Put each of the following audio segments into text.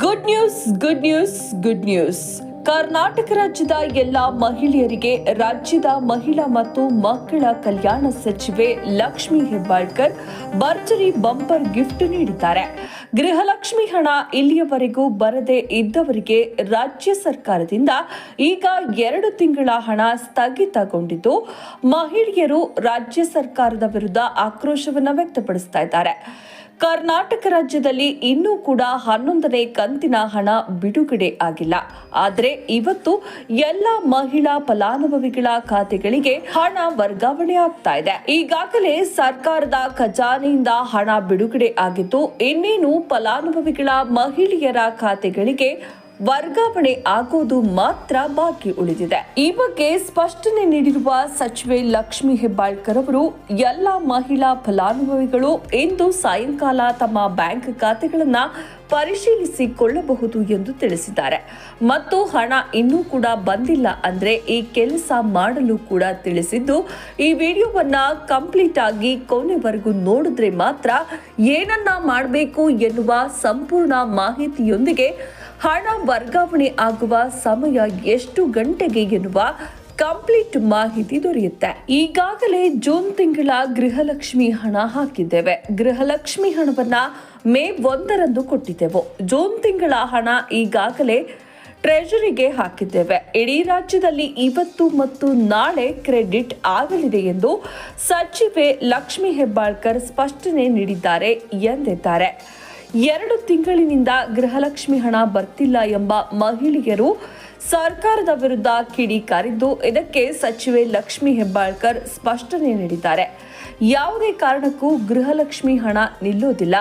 Good news good news good news Karnataka ರಾಜ್ಯದ ಎಲ್ಲ ಮಹಿಳೆಯರಿಗೆ ರಾಜ್ಯದ ಮಹಿಳಾ ಮತ್ತು ಮಕ್ಕಳ ಕಲ್ಯಾಣ ಸಚಿವೆ ಲಕ್ಷ್ಮಿ ಹೆಬ್ಬಾಳ್ಕರ್ ಭರ್ಜರಿ ಬಂಪರ್ ಗಿಫ್ಟ್ ನೀಡಿದ್ದಾರೆ. ಗೃಹಲಕ್ಷ್ಮಿ ಹಣ ಇಲ್ಲಿಯವರೆಗೂ ಬರದೇ ಇದ್ದವರಿಗೆ ರಾಜ್ಯ ಸರ್ಕಾರದಿಂದ ಈಗ ಎರಡು ತಿಂಗಳ ಹಣ ಸ್ಥಗಿತಗೊಂಡಿದ್ದು, ಮಹಿಳೆಯರು ರಾಜ್ಯ ಸರ್ಕಾರದ ವಿರುದ್ಧ ಆಕ್ರೋಶವನ್ನು ವ್ಯಕ್ತಪಡಿಸ್ತಾ ಇದ್ದಾರೆ. ಕರ್ನಾಟಕ ರಾಜ್ಯದಲ್ಲಿ ಇನ್ನೂ ಕೂಡ ಹನ್ನೊಂದನೇ ಕಂತಿನ ಹಣ ಬಿಡುಗಡೆ ಆಗಿಲ್ಲ. ಆದರೆ ಇವತ್ತು ಎಲ್ಲ ಮಹಿಳಾ ಫಲಾನುಭವಿಗಳ ಖಾತೆಗಳಿಗೆ ಹಣ ವರ್ಗಾವಣೆ ಆಗ್ತಾ ಇದೆ. ಈಗಾಗಲೇ ಸರ್ಕಾರದ ಖಜಾನೆಯಿಂದ ಹಣ ಬಿಡುಗಡೆ ಆಗಿದ್ದು, ಇನ್ನೇನು ಫಲಾನುಭವಿಗಳ ಮಹಿಳೆಯರ ಖಾತೆಗಳಿಗೆ ವರ್ಗಾವಣೆ ಆಗೋದು ಮಾತ್ರ ಬಾಕಿ ಉಳಿದಿದೆ. ಈ ಬಗ್ಗೆ ಸ್ಪಷ್ಟನೆ ನೀಡಿರುವ ಸಚಿವೆ ಲಕ್ಷ್ಮಿ ಹೆಬ್ಬಾಳ್ಕರ್ ಅವರು, ಎಲ್ಲ ಮಹಿಳಾ ಫಲಾನುಭವಿಗಳು ಇಂದು ಸಾಯಂಕಾಲ ತಮ್ಮ ಬ್ಯಾಂಕ್ ಖಾತೆಗಳನ್ನ ಪರಿಶೀಲಿಸಿಕೊಳ್ಳಬಹುದು ಎಂದು ತಿಳಿಸಿದ್ದಾರೆ. ಮತ್ತು ಹಣ ಇನ್ನೂ ಕೂಡ ಬಂದಿಲ್ಲ ಅಂದ್ರೆ ಈ ಕೆಲಸ ಮಾಡಲು ಕೂಡ ತಿಳಿಸಿದ್ದು, ಈ ವಿಡಿಯೋವನ್ನ ಕಂಪ್ಲೀಟ್ ಆಗಿ ಕೊನೆವರೆಗೂ ನೋಡಿದ್ರೆ ಮಾತ್ರ ಏನನ್ನ ಮಾಡಬೇಕು ಎನ್ನುವ ಸಂಪೂರ್ಣ ಮಾಹಿತಿಯೊಂದಿಗೆ ಹಣ ವರ್ಗಾವಣೆ ಆಗುವ ಸಮಯ ಎಷ್ಟು ಗಂಟೆಗೆ ಎನ್ನುವ ಕಂಪ್ಲೀಟ್ ಮಾಹಿತಿ ದೊರೆಯುತ್ತೆ. ಈಗಾಗಲೇ ಜೂನ್ ತಿಂಗಳ ಗೃಹಲಕ್ಷ್ಮಿ ಹಣ ಹಾಕಿದ್ದೇವೆ. ಗೃಹಲಕ್ಷ್ಮಿ ಹಣವನ್ನ ಮೇ ಒಂದರಂದು ಕೊಟ್ಟಿದ್ದೆವು. ಜೂನ್ ತಿಂಗಳ ಹಣ ಈಗಾಗಲೇ ಟ್ರೆಜರಿಗೆ ಹಾಕಿದ್ದೇವೆ. ಇಡೀ ರಾಜ್ಯದಲ್ಲಿ ಇವತ್ತು ಮತ್ತು ನಾಳೆ ಕ್ರೆಡಿಟ್ ಆಗಲಿದೆ ಎಂದು ಸಚಿವೆ ಲಕ್ಷ್ಮಿ ಹೆಬ್ಬಾಳ್ಕರ್ ಸ್ಪಷ್ಟನೆ ನೀಡಿದ್ದಾರೆ ಎಂದಿದ್ದಾರೆ. ಎರಡು ತಿಂಗಳಿನಿಂದ ಗೃಹಲಕ್ಷ್ಮಿ ಹಣ ಬರ್ತಿಲ್ಲ ಎಂಬ ಮಹಿಳೆಯರು ಸರ್ಕಾರದ ವಿರುದ್ಧ ಕಿಡಿಕಾರಿದ್ದು ಇದಕ್ಕೆ ಸಚಿವೆ ಲಕ್ಷ್ಮಿ ಹೆಬ್ಬಾಳ್ಕರ್ ಸ್ಪಷ್ಟನೆ ನೀಡಿದ್ದಾರೆ. ಯಾವುದೇ ಕಾರಣಕ್ಕೂ ಗೃಹಲಕ್ಷ್ಮಿ ಹಣ ನಿಲ್ಲೋದಿಲ್ಲ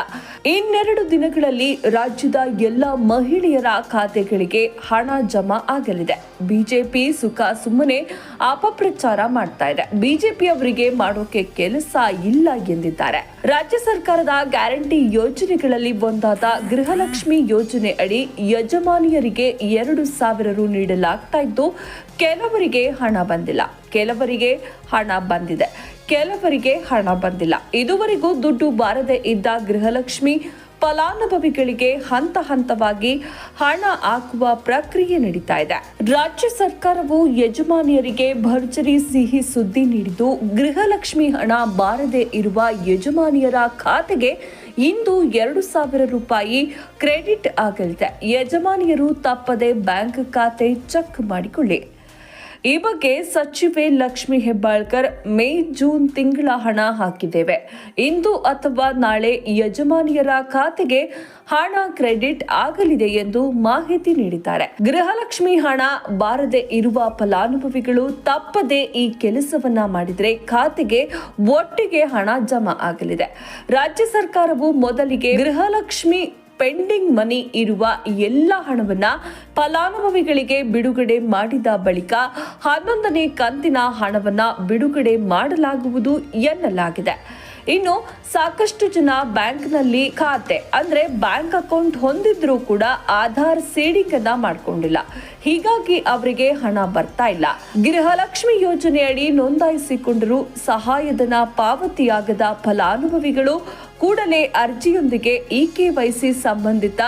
ಇನ್ನೆರಡು ದಿನಗಳಲ್ಲಿ ರಾಜ್ಯದ ಎಲ್ಲ ಮಹಿಳೆಯರ ಖಾತೆಗಳಿಗೆ ಹಣ ಜಮಾ ಆಗಲಿದೆ. ಬಿಜೆಪಿ ಸುಖ ಸುಮ್ಮನೆ ಅಪಪ್ರಚಾರ ಮಾಡ್ತಾ ಇದೆ. ಬಿಜೆಪಿ ಅವರಿಗೆ ಮಾಡೋಕೆ ಕೆಲಸ ಇಲ್ಲ ಎಂದಿದ್ದಾರೆ. ರಾಜ್ಯ ಸರ್ಕಾರದ ಗ್ಯಾರಂಟಿ ಯೋಜನೆಗಳಲ್ಲಿ ಒಂದಾದ ಗೃಹಲಕ್ಷ್ಮಿ ಯೋಜನೆ ಅಡಿ ಯಜಮಾನಿಯರಿಗೆ ಎರಡು ಸಾವಿರ ರು ನೀಡಲಾಗ್ತಾ ಇದ್ದು, ಕೆಲವರಿಗೆ ಹಣ ಬಂದಿಲ್ಲ. ಕೆಲವರಿಗೆ ಹಣ ಬಂದಿದೆ. ಕೆಲವರಿಗೆ ಹಣ ಬಂದಿಲ್ಲ. ಇದುವರೆಗೂ ದುಡ್ಡು ಬಾರದೆ ಇದ್ದ ಗೃಹಲಕ್ಷ್ಮಿ ಫಲಾನುಭವಿಗಳಿಗೆ ಹಂತ ಹಂತವಾಗಿ ಹಣ ಹಾಕುವ ಪ್ರಕ್ರಿಯೆ ನಡೀತಾ ಇದೆ. ರಾಜ್ಯ ಸರ್ಕಾರವು ಯಜಮಾನಿಯರಿಗೆ ಭರ್ಜರಿ ಸಿಹಿ ಸುದ್ದಿ ನೀಡಿದ್ದು, ಗೃಹಲಕ್ಷ್ಮಿ ಹಣ ಬಾರದೆ ಇರುವ ಯಜಮಾನಿಯರ ಖಾತೆಗೆ ಇಂದು ಎರಡು ಸಾವಿರ ರೂಪಾಯಿ ಕ್ರೆಡಿಟ್ ಆಗಲಿದೆ. ಯಜಮಾನಿಯರು ತಪ್ಪದೆ ಬ್ಯಾಂಕ್ ಖಾತೆ ಚೆಕ್ ಮಾಡಿಕೊಳ್ಳಿ. ಈ ಬಗ್ಗೆ ಸಚಿವೆ ಲಕ್ಷ್ಮಿ ಹೆಬ್ಬಾಳ್ಕರ್ ಮೇ ಜೂನ್ ತಿಂಗಳ ಹಣ ಹಾಕಿದ್ದೇವೆ. ಇಂದು ಅಥವಾ ನಾಳೆ ಯಜಮಾನಿಯರ ಖಾತೆಗೆ ಹಣ ಕ್ರೆಡಿಟ್ ಆಗಲಿದೆ ಎಂದು ಮಾಹಿತಿ ನೀಡಿದ್ದಾರೆ. ಗೃಹಲಕ್ಷ್ಮಿ ಹಣ ಬಾರದೆ ಇರುವ ಫಲಾನುಭವಿಗಳು ತಪ್ಪದೆ ಈ ಕೆಲಸವನ್ನ ಮಾಡಿದರೆ ಖಾತೆಗೆ ಒಟ್ಟಿಗೆ ಹಣ ಜಮಾ ಆಗಲಿದೆ. ರಾಜ್ಯ ಸರ್ಕಾರವು ಮೊದಲಿಗೆ ಗೃಹಲಕ್ಷ್ಮಿ ಪೆಂಡಿಂಗ್ ಮನಿ ಇರುವ ಎಲ್ಲ ಹಣವನ್ನ ಫಲಾನುಭವಿಗಳಿಗೆ ಬಿಡುಗಡೆ ಮಾಡಿದ ಬಳಿಕ ಹನ್ನೊಂದನೇ ಕಂತಿನ ಹಣವನ್ನ ಬಿಡುಗಡೆ ಮಾಡಲಾಗುವುದು ಎನ್ನಲಾಗಿದೆ. ಇನ್ನು ಸಾಕಷ್ಟು ಜನ ಬ್ಯಾಂಕ್ನಲ್ಲಿ ಖಾತೆ, ಅಂದ್ರೆ ಬ್ಯಾಂಕ್ ಅಕೌಂಟ್ ಹೊಂದಿದ್ರೂ ಕೂಡ ಆಧಾರ್ ಸೀಡಿಂಗ್ ಅನ್ನ ಮಾಡ್ಕೊಂಡಿಲ್ಲ. ಹೀಗಾಗಿ ಅವರಿಗೆ ಹಣ ಬರ್ತಾ ಇಲ್ಲ. ಗೃಹಲಕ್ಷ್ಮಿ ಯೋಜನೆಯಡಿ ನೋಂದಾಯಿಸಿಕೊಂಡರೂ ಸಹಾಯಧನ ಪಾವತಿಯಾಗದ ಫಲಾನುಭವಿಗಳು ಕೂಡಲೇ ಅರ್ಜಿಯೊಂದಿಗೆ ಇ ಕೆವೈಸಿ ಸಂಬಂಧಿತ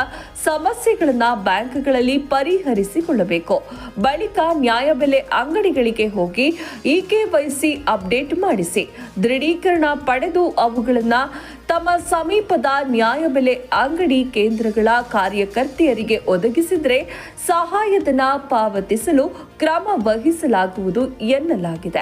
ಸಮಸ್ಯೆಗಳನ್ನು ಬ್ಯಾಂಕ್ಗಳಲ್ಲಿ ಪರಿಹರಿಸಿಕೊಳ್ಳಬೇಕು. ಬಳಿಕ ನ್ಯಾಯಬೆಲೆ ಅಂಗಡಿಗಳಿಗೆ ಹೋಗಿ ಇ ಕೆವೈಸಿ ಅಪ್ಡೇಟ್ ಮಾಡಿಸಿ. ದೃಢೀಕರಣ ಪಡೆದು ಅವುಗಳನ್ನು ತಮ್ಮ ಸಮೀಪದ ನ್ಯಾಯಬೆಲೆ ಅಂಗಡಿ ಕೇಂದ್ರಗಳ ಕಾರ್ಯಕರ್ತೆಯರಿಗೆ ಒದಗಿಸಿದರೆ ಸಹಾಯಧನ ಪಾವತಿಸಲು ಕ್ರಮ ವಹಿಸಲಾಗುವುದು ಎನ್ನಲಾಗಿದೆ.